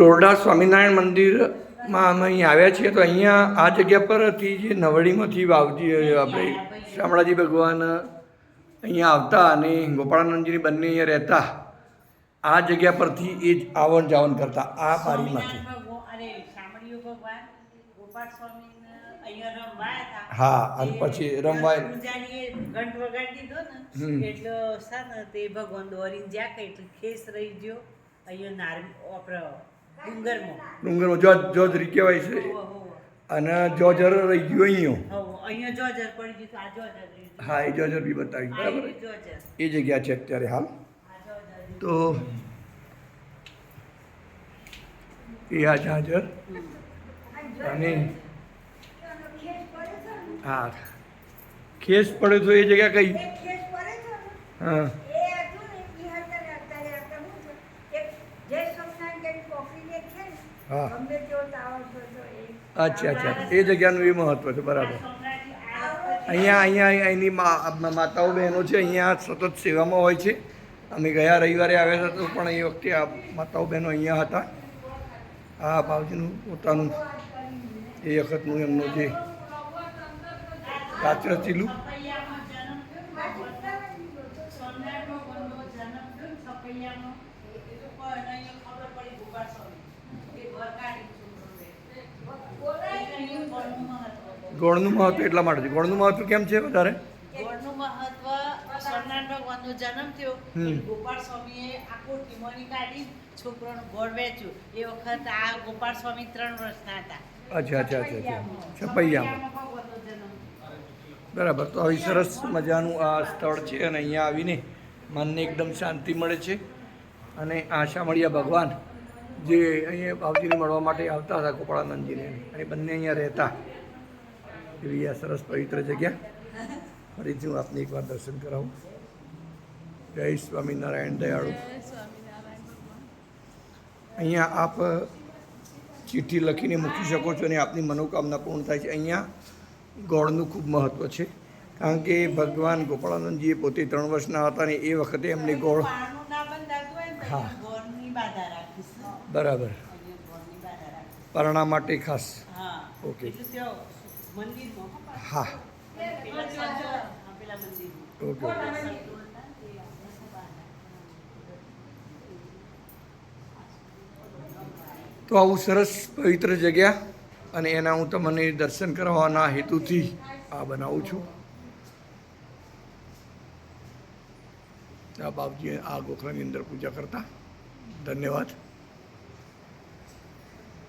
ટોરડા સ્વામિનારાયણ મંદિરમાં અમે અહીં આવ્યા છીએ. તો અહીંયા આ જગ્યા પરથી જે નવડીમાંથી વાવજી આપણે શામળાજી ભગવાન અહીંયા આવતા અને ગોપાળાનંદજીની બંને અહીંયા રહેતા આ જગ્યા પરથી એ જ આવન જાવન કરતા આ હતા. હા, અને પછી રમવાય- ભગવાન દોરીને જ્યાં કઈ ખેસ રહી ગયો અહીંયા નાર ડુંગરમાં. જોજ જોજરી કહેવાય છે. અને જોજર રહી ગયો અહીંયા. હા એ જોજર બી બતાવી. બરાબર? એ જગ્યા છે અત્યારે હાલ. તો એ આ જાજર અને હા ખેસ પડે તો એ જગ્યા કઈ? હા. હા. અચ્છા અચ્છા. એ જગ્યાનું એ મહત્વ છે બરાબર. અહીંયા અહીંયા એની માતાઓ બહેનો છે અહીંયા સતત સેવામાં હોય છે. અમે ગયા રવિવારે આવ્યા હતા તો પણ એ વખતે આ માતાઓ બહેનો અહીંયા હતા. આ ભાવજીનું પોતાનું એ વખતનું એમનું જે કાચર ચીલું. જન્મ થયો ને સોમનાથ ભગવાનનો જન્મ થયો ને સપૈયામાં એ તો કોઈને અહીંયા ખબર પડી ગોપાળ સ્વામી એ ઘર કાઢી છોકરોએ. અહીંયા ગોળનું મહત્વ. ગોળનું મહત્વ એટલા માટે છે. ગોળનું મહત્વ કેમ છે વધારે? ગોળનું મહત્વ સોમનાથ ભગવાનનો જન્મ થયો. હમ. સ્વામીએ આખો ટીમોની કાઢી છોકરાનું ગોળ વેચ્યું. એ વખત આ ગોપાળ સ્વામી ત્રણ વર્ષના હતા. અચ્છા અચ્છા અચ્છા અચ્છા. છપૈયામાં. બરાબર. તો આવી સરસ મજાનું આ સ્થળ છે અને અહીંયા આવીને મનને એકદમ શાંતિ મળે છે. અને આશા મળ્યા ભગવાન જે અહીંયા ભાવજીને મળવા માટે આવતા હતા ગોપાળાનંદજીને. અને બંને અહીંયા રહેતા. એવી આ સરસ પવિત્ર જગ્યા. ફરીથી હું આપને એકવાર દર્શન કરાવું. જય સ્વામિનારાયણ દયાળુ. અહીંયા આપ ચિઠ્ઠી લખીને મૂકી શકો છો અને આપની મનોકામના પૂર્ણ થાય છે. અહીંયા ગોળનું ખૂબ મહત્ત્વ છે. કારણ કે ભગવાન ગોપાળાનંદજીએ પોતે ત્રણ વર્ષના હતા ને એ વખતે એમને ગોળ હા. બરાબર. પરણા માટે ખાસ. ઓકે. હો. ઓકે તે આવું સરસ પવિત્ર જગ્યા અને એના હું તમને દર્શન કરવાના હેતુથી આ બનાવું છું. આ બાપજી આ ગોખલાની અંદર પૂજા કરતા. ધન્યવાદ.